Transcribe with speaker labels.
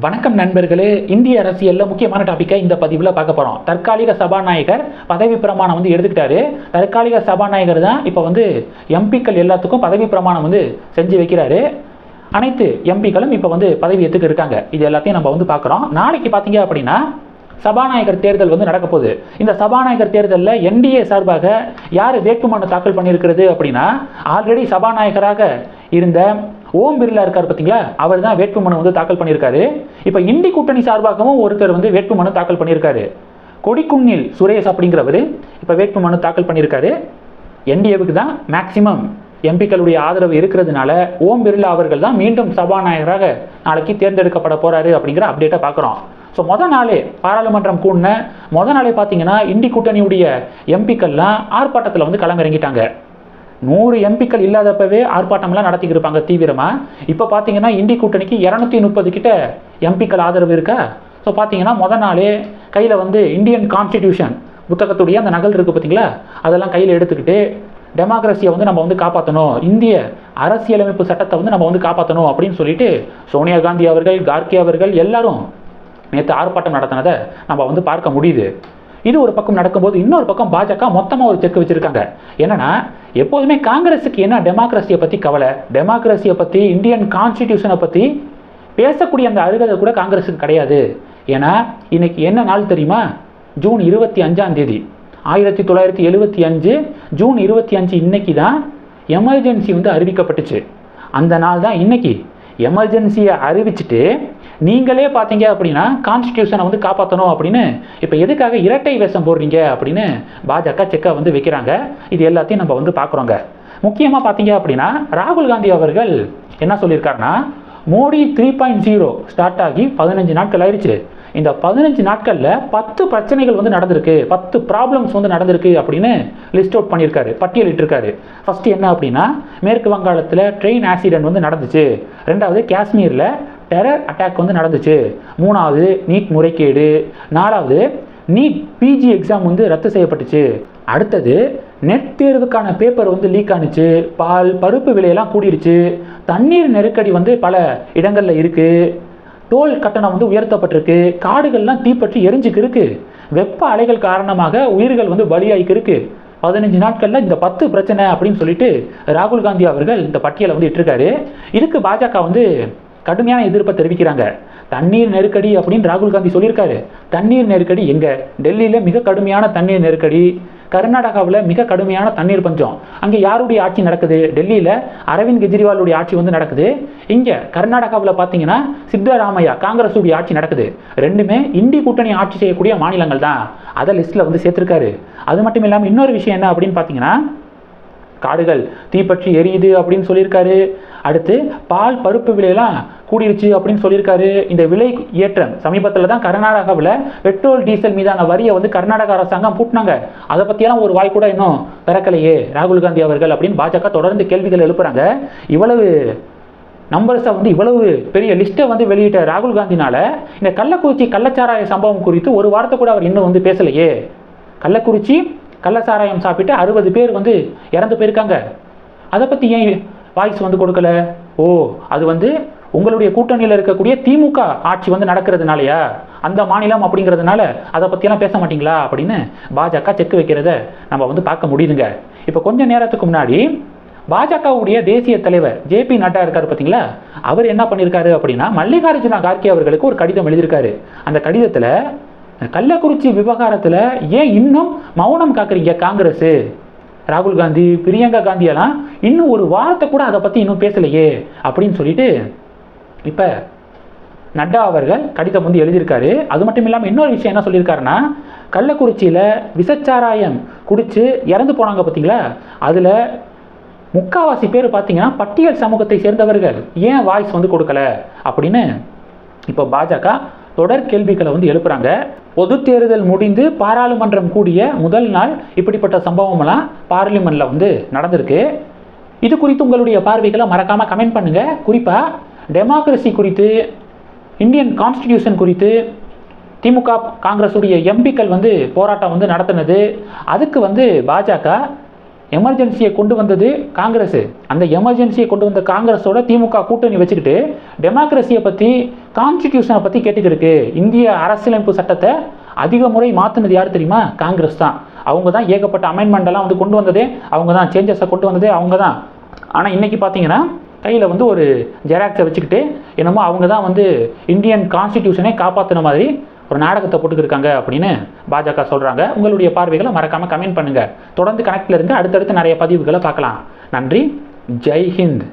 Speaker 1: வணக்கம் நண்பர்களே. இந்திய அரசியலில் முக்கியமான டாப்பிக்கை இந்த பதிவில் பார்க்க போகிறோம் தற்காலிக சபாநாயகர் பதவி பிரமாணம் வந்து எடுத்துக்கிட்டாரு. தற்காலிக சபாநாயகர் தான் இப்போ வந்து எம்பிக்கள் எல்லாத்துக்கும் பதவி பிரமாணம் வந்து செஞ்சு வைக்கிறாரு. அனைத்து எம்பிக்களும் இப்போ வந்து பதவி ஏற்றுக்கு இருக்காங்க. இது எல்லாத்தையும் நம்ம வந்து பார்க்குறோம். நாளைக்கு பார்த்தீங்க அப்படின்னா சபாநாயகர் தேர்தல் வந்து நடக்க போகுது. இந்த சபாநாயகர் தேர்தலில் என்டிஏ சார்பாக யார் வேட்புமனு தாக்கல் பண்ணியிருக்கிறது அப்படின்னா ஆல்ரெடி சபாநாயகராக இருந்த ஓம் பிர்லா இருக்கார் பார்த்தீங்களா அவர் தான் வேட்புமனு வந்து தாக்கல் பண்ணியிருக்காரு. இப்போ இந்தி கூட்டணி சார்பாகவும் ஒருத்தர் வந்து வேட்புமனு தாக்கல் பண்ணியிருக்காரு. கொடிக்குன்னில் சுரேஷ் அப்படிங்கிறவர் இப்போ வேட்புமனு தாக்கல் பண்ணியிருக்காரு. என்டிஏவுக்கு தான் மேக்சிமம் எம்பிக்களுடைய ஆதரவு இருக்கிறதுனால ஓம் பிர்லா அவர்கள் தான் மீண்டும் சபாநாயகராக நாளைக்கு தேர்ந்தெடுக்கப்பட போகிறாரு அப்படிங்கிற அப்டேட்டை பார்க்குறோம் ஸோ முத நாளே பாராளுமன்றம் கூடின முத நாளே பார்த்தீங்கன்னா இண்டி கூட்டணியுடைய எம்பிக்கள்லாம் ஆர்ப்பாட்டத்தில் வந்து களமிறங்கிட்டாங்க. நூறு எம்பிக்கள் இல்லாதப்பவே ஆர்ப்பாட்டம்லாம் நடத்திக்கிட்டு இருப்பாங்க தீவிரமாக இப்போ பார்த்தீங்கன்னா இந்தி கூட்டணிக்கு இரநூத்தி முப்பது கிட்ட எம்பிக்கள் ஆதரவு இருக்கா? ஸோ பார்த்தீங்கன்னா முத நாளே கையில் வந்து இந்தியன் கான்ஸ்டிடியூஷன் புத்தகத்துடைய அந்த நகல் இருக்குது பார்த்தீங்களா அதெல்லாம் கையில் எடுத்துக்கிட்டு டெமோக்ரஸியை வந்து நம்ம வந்து காப்பாற்றணும் இந்திய அரசியலமைப்பு சட்டத்தை வந்து நம்ம வந்து காப்பாற்றணும் அப்படின்னு சொல்லிட்டு சோனியா காந்தி அவர்கள் கார்கே அவர்கள் எல்லாரும் நேற்று ஆர்ப்பாட்டம் நடத்தினதை நம்ம வந்து பார்க்க முடியுது. இது ஒரு பக்கம் நடக்கும்போது இன்னொரு பக்கம் பாஜக மொத்தமாக ஒரு செக் வச்சிருக்காங்க. என்னன்னா எப்போதுமே காங்கிரஸுக்கு என்ன டெமோக்ரஸியை பற்றி கவலை? டெமோக்ரஸியை பற்றி இந்தியன் கான்ஸ்டிடியூஷனை பற்றி பேசக்கூடிய அந்த அருகதை கூட காங்கிரஸுக்கு கிடையாது. ஏன்னா இன்னைக்கு என்ன நாள் தெரியுமா? ஜூன் இருபத்தி அஞ்சாம் தேதி. ஆயிரத்தி தொள்ளாயிரத்தி எழுபத்தி அஞ்சு ஜூன் இருபத்தி அஞ்சு இன்னைக்கு தான் எமர்ஜென்சி வந்து அறிவிக்கப்பட்டுச்சு. அந்த நாள் தான் இன்னைக்கு. எமர்ஜென்சியை அறிவிச்சிட்டு நீங்களே பார்த்தீங்க அப்படின்னா கான்ஸ்டியூஷனை வந்து காப்பாற்றணும் அப்படின்னு இப்போ எதுக்காக இரட்டை வேஷம் போடுறீங்க அப்படின்னு பாஜக செக்கை வந்து வைக்கிறாங்க. இது எல்லாத்தையும் நம்ம வந்து பார்க்குறோங்க. முக்கியமாக பார்த்தீங்க அப்படின்னா ராகுல் காந்தி அவர்கள் என்ன சொல்லியிருக்காருன்னா Modi three point zero start ஆகி பதினஞ்சு நாட்கள் ஆயிடுச்சு இந்த பதினஞ்சு நாட்களில் பத்து பிரச்சனைகள் வந்து நடந்திருக்கு. பத்து ப்ராப்ளம்ஸ் வந்து நடந்திருக்கு அப்படின்னு லிஸ்ட் அவுட் பண்ணியிருக்காரு பட்டியலிட்டிருக்காரு. ஃபர்ஸ்ட் என்ன அப்படின்னா மேற்கு வங்காளத்தில் ட்ரெயின் ஆக்சிடென்ட் வந்து நடந்துச்சு. ரெண்டாவது காஷ்மீரில் டெரர் அட்டாக் வந்து நடந்துச்சு. மூணாவது நீட் முறைகேடு. நாலாவது நீட் பிஜி எக்ஸாம் வந்து ரத்து செய்யப்பட்டுச்சு. அடுத்தது நெட் தேர்வுக்கான பேப்பர் வந்து லீக் ஆணுச்சு பால் பருப்பு விலையெல்லாம் கூடிருச்சு. தண்ணீர் நெருக்கடி வந்து பல இடங்களில் இருக்குது டோல் கட்டணம் வந்து உயர்த்தப்பட்டிருக்கு. காடுகள்லாம் தீப்பற்றி எரிஞ்சுக்கு வெப்ப அலைகள் காரணமாக உயிர்கள் வந்து பலியாகிக்கு இருக்கு. பதினஞ்சு நாட்களில் இந்த பத்து பிரச்சனை அப்படின்னு சொல்லிட்டு ராகுல் காந்தி அவர்கள் இந்த பட்டியலை வந்து இட்டிருக்காரு. இதுக்கு பாஜக வந்து கடுமையான எதிர்ப்பை தெரிவிக்கிறாங்க. தண்ணீர் நெருக்கடி அப்படின்னு ராகுல் காந்தி சொல்லியிருக்காரு. தண்ணீர் நெருக்கடி எங்கே? டெல்லியில் மிக கடுமையான தண்ணீர் நெருக்கடி கர்நாடகாவில் மிக கடுமையான தண்ணீர் பஞ்சம். அங்கே யாருடைய ஆட்சி நடக்குது? டெல்லியில் அரவிந்த் கெஜ்ரிவாலுடைய ஆட்சி வந்து நடக்குது. இங்கே கர்நாடகாவில் பார்த்தீங்கன்னா சித்தராமையா காங்கிரஸுடைய ஆட்சி நடக்குது. ரெண்டுமே இந்தி கூட்டணி ஆட்சி செய்யக்கூடிய மாநிலங்கள் தான் அதை லிஸ்ட்டில் வந்து சேர்த்துருக்காரு. அது மட்டும் இல்லாமல் இன்னொரு விஷயம் என்ன அப்படின்னு பார்த்தீங்கன்னா காடுகள் தீப்பற்றி எரியுது அப்படின்னு சொல்லியிருக்காரு. அடுத்து பால் பருப்பு விலையெல்லாம் கூடிருச்சு அப்படின்னு சொல்லியிருக்காரு. இந்த விலை ஏற்றம் சமீபத்தில் தான் கர்நாடகாவில் பெட்ரோல் டீசல் மீதான வரியை வந்து கர்நாடக அரசாங்கம் பூட்டினாங்க. அதை பற்றியெல்லாம் ஒரு வாய் கூட இன்னும் திறக்கலையே ராகுல் காந்தி அவர்கள் அப்படின்னு பாஜக தொடர்ந்து கேள்விகள் எழுப்புறாங்க. இவ்வளவு நம்பர்ஸை வந்து இவ்வளவு பெரிய லிஸ்ட்டை வந்து வெளியிட்ட ராகுல் காந்தினால இந்த கள்ளக்குறிச்சி கள்ளச்சாராய சம்பவம் குறித்து ஒரு வார்த்தை கூட அவர் இன்னும் வந்து பேசலையே. கள்ளக்குறிச்சி கள்ளச்சாராயம் சாப்பிட்டு அறுபது பேர் வந்து இறந்து போயிருக்காங்க. அதை பற்றி ஏன் வாய்ஸ் வந்து கொடுக்கல? ஓ அது வந்து உங்களுடைய கூட்டணியில் இருக்கக்கூடிய திமுக ஆட்சி வந்து நடக்கிறதுனாலயா? அந்த மாநிலம் அப்படிங்கிறதுனால அதை பற்றியெல்லாம் பேச மாட்டிங்களா? அப்படின்னு பாஜக செக் வைக்கிறத நம்ம வந்து பார்க்க முடியுதுங்க. இப்போ கொஞ்ச நேரத்துக்கு முன்னாடி பாஜகவுடைய தேசிய தலைவர் ஜேபி நட்டா இருக்கார் பார்த்தீங்களா? அவர் என்ன பண்ணியிருக்காரு அப்படின்னா மல்லிகார்ஜுன கார்கே அவர்களுக்கு ஒரு கடிதம் எழுதியிருக்காரு. அந்த கடிதத்தில் கள்ளக்குறிச்சி விவகாரத்தில் ஏன் இன்னும் மௌனம் காக்குறீங்க காங்கிரஸ் ராகுல் காந்தி பிரியங்கா காந்தியெல்லாம் இன்னும் ஒரு வாரத்தை கூட அதை பற்றி இன்னும் பேசலையே அப்படின்னு சொல்லிட்டு இப்போ நட்டா அவர்கள் கடிதம் வந்து எழுதியிருக்காரு. அது மட்டும் இல்லாமல் இன்னொரு விஷயம் என்ன சொல்லியிருக்காருன்னா கள்ளக்குறிச்சியில் விசச்சாராயம் குடித்து இறந்து போனாங்க பார்த்தீங்களா அதில் முக்காவாசி பேர் பார்த்தீங்கன்னா பட்டியல் சமூகத்தை சேர்ந்தவர்கள். ஏன் வாய்ஸ் வந்து கொடுக்கல? அப்படின்னு இப்போ பாஜக தொடர் கேள்விகளை வந்து எழுப்புறாங்க. பொது தேர்தல் முடிந்து பாராளுமன்றம் கூடிய முதல் நாள் இப்படிப்பட்ட சம்பவமெல்லாம் பார்லிமெண்ட்டில் வந்து நடந்திருக்கு. இது குறித்து உங்களுடைய பார்வைகளை மறக்காமல் கமெண்ட் பண்ணுங்கள் குறிப்பாக டெமோக்ரஸி குறித்து இந்தியன் கான்ஸ்டிடியூஷன் குறித்து திமுக காங்கிரஸுடைய எம்பிக்கள் வந்து போராட்டம் வந்து நடத்தினது. அதுக்கு வந்து பாஜக எமர்ஜென்சியை கொண்டு வந்தது காங்கிரஸ் அந்த எமர்ஜென்சியை கொண்டு வந்த காங்கிரஸோட திமுக கூட்டணி வச்சுக்கிட்டு டெமோக்ரஸியை பற்றி கான்ஸ்டிடியூஷனை பற்றி கேட்டுக்கிருக்கு இந்திய அரசியலமைப்பு சட்டத்தை அதிக முறை மாற்றினது யார் தெரியுமா? காங்கிரஸ் தான். அவங்க தான் ஏகப்பட்ட அமெண்ட்மெண்ட்டெல்லாம் வந்து கொண்டு வந்ததே. அவங்க தான் சேஞ்சஸை கொண்டு வந்ததே. அவங்க தான். ஆனால் இன்றைக்கி பார்த்தீங்கன்னா கையில் வந்து ஒரு ஜெராக்ஸை வச்சுக்கிட்டு என்னமோ அவங்க தான் வந்து இந்தியன் கான்ஸ்டிடியூஷனே காப்பாற்றின மாதிரி ஒரு நாடகத்தை போட்டுக்கிருக்காங்க அப்படின்னு பாஜக சொல்கிறாங்க உங்களுடைய பார்வைகளை மறக்காமல் கமெண்ட் பண்ணுங்கள் தொடர்ந்து கனெக்டில் இருங்க. அடுத்தடுத்து நிறைய பதிவுகளை பார்க்கலாம். நன்றி. ஜெய் ஹிந்த்.